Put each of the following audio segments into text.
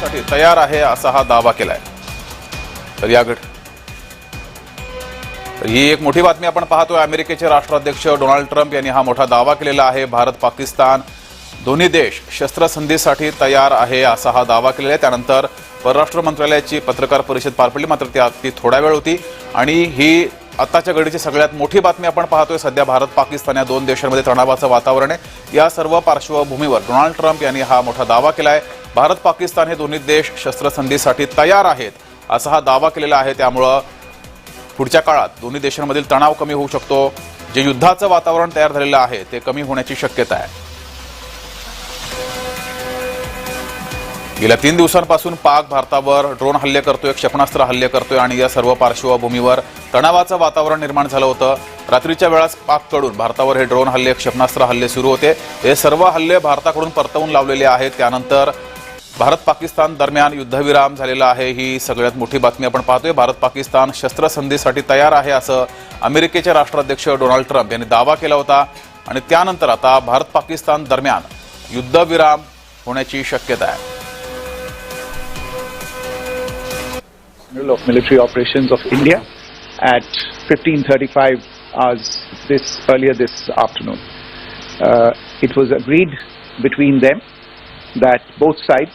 करण्यासाठी तयार आहे असा हा दावा केलाय. तर या गट तर ही एक मोठी बातमी आपण पाहतोय. अमेरिकेचे राष्ट्राध्यक्ष डोनाल्ड ट्रम्प यांनी हा मोठा दावा केलेला आहे. भारत पाकिस्तान दोन्ही देश शस्त्रसंधीसाठी तयार आहे असा हा दावा केलेला आहे. त्यानंतर परराष्ट्र मंत्रालयाची पत्रकार परिषद पार पडली. मात्र त्या ती थोडा वेळ होती. आणि ही आत्ताच्या घडीची सगळ्यात मोठी बातमी आपण पाहतोय. सध्या भारत पाकिस्तान या दोन देशांमध्ये तणावाचं वातावरण आहे. या सर्व पार्श्वभूमीवर डोनाल्ड ट्रम्प यांनी हा मोठा दावा केला आहे भारत पाकिस्तान हे दोन्ही देश शस्त्रसंधीसाठी तयार आहेत असा हा दावा केलेला आहे. त्यामुळं पुढच्या काळात दोन्ही देशांमधील तणाव कमी होऊ शकतो. जे युद्धाचं वातावरण तयार झालेलं आहे ते कमी होण्याची शक्यता आहे. गेल्या तीन दिवसांपासून पाक भारतावर ड्रोन हल्ले करतोय क्षेपणास्त्र हल्ले करतोय आणि या सर्व पार्श्वभूमीवर तणावाचं वातावरण निर्माण झालं होतं. रात्रीच्या वेळास पाककडून भारतावर हे ड्रोन हल्ले क्षेपणास्त्र हल्ले सुरू होते. हे सर्व हल्ले भारताकडून परतवून लावलेले आहेत. त्यानंतर भारत पाकिस्तान दरम्यान युद्धविराम झालेला आहे ही सगळ्यात मोठी बातमी आपण पाहतोय. भारत पाकिस्तान शस्त्रसंधीसाठी तयार आहे असं अमेरिकेचे राष्ट्राध्यक्ष डोनाल्ड ट्रम्प यांनी दावा केला होता. आणि त्यानंतर आता भारत पाकिस्तान दरम्यान युद्धविराम होण्याची शक्यता आहे. Of Military Operations of India at 15:35 hours this earlier this afternoon. Uh, it was agreed between them that both sides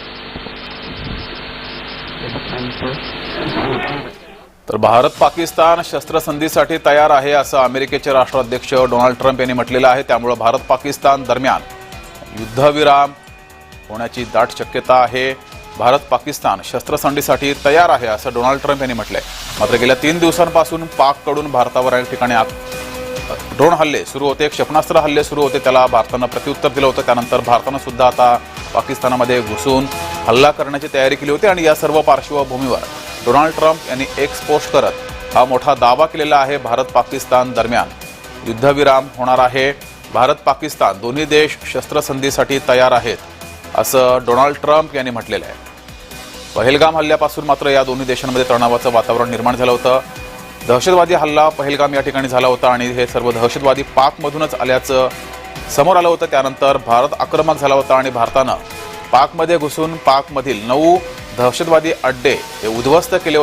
तर भारत पाकिस्तान शस्त्रसंधीसाठी तयार आहे असं अमेरिकेचे राष्ट्राध्यक्ष डोनाल्ड ट्रम्प यांनी म्हटलेलं आहे. त्यामुळे भारत पाकिस्तान दरम्यान युद्धविराम होण्याची दाट शक्यता आहे. भारत पाकिस्तान शस्त्रसंधीसाठी तयार आहे असं डोनाल्ड ट्रम्प यांनी म्हटलंय. मात्र गेल्या तीन दिवसांपासून पाककडून भारतावर अनेक ठिकाणी ड्रोन हल्ले सुरू होते क्षेपणास्त्र हल्ले सुरू होते त्याला भारतानं प्रत्युत्तर दिलं होतं. त्यानंतर भारतानं सुद्धा आता पाकिस्तानामध्ये घुसून हल्ला करण्याची तयारी केली होती आणि या सर्व पार्श्वभूमीवर डोनाल्ड ट्रम्प यांनी एक्स पोस्ट करत हा मोठा दावा केलेला आहे भारत पाकिस्तान दरम्यान. युद्धविराम होणार आहे. भारत पाकिस्तान दोन्ही देश शस्त्रसंधीसाठी तयार आहेत असं डोनाल्ड ट्रम्प यांनी म्हटलेलं आहे. पहलगाम हल्ल्यापासून मात्र या दोन्ही देशांमध्ये तणावाचं वातावरण निर्माण झालं होतं. दहशतवादी हल्ला पहलगाम या ठिकाणी झाला होता आणि हे सर्व दहशतवादी पाकमधूनच आल्याचं समोर आलं होतं. त्यानंतर भारत आक्रमक झाला होता आणि भारतानं पाकमध्ये घुसून पाकमधील नऊ दहशतवादी अड्डे हे उद्ध्वस्त केले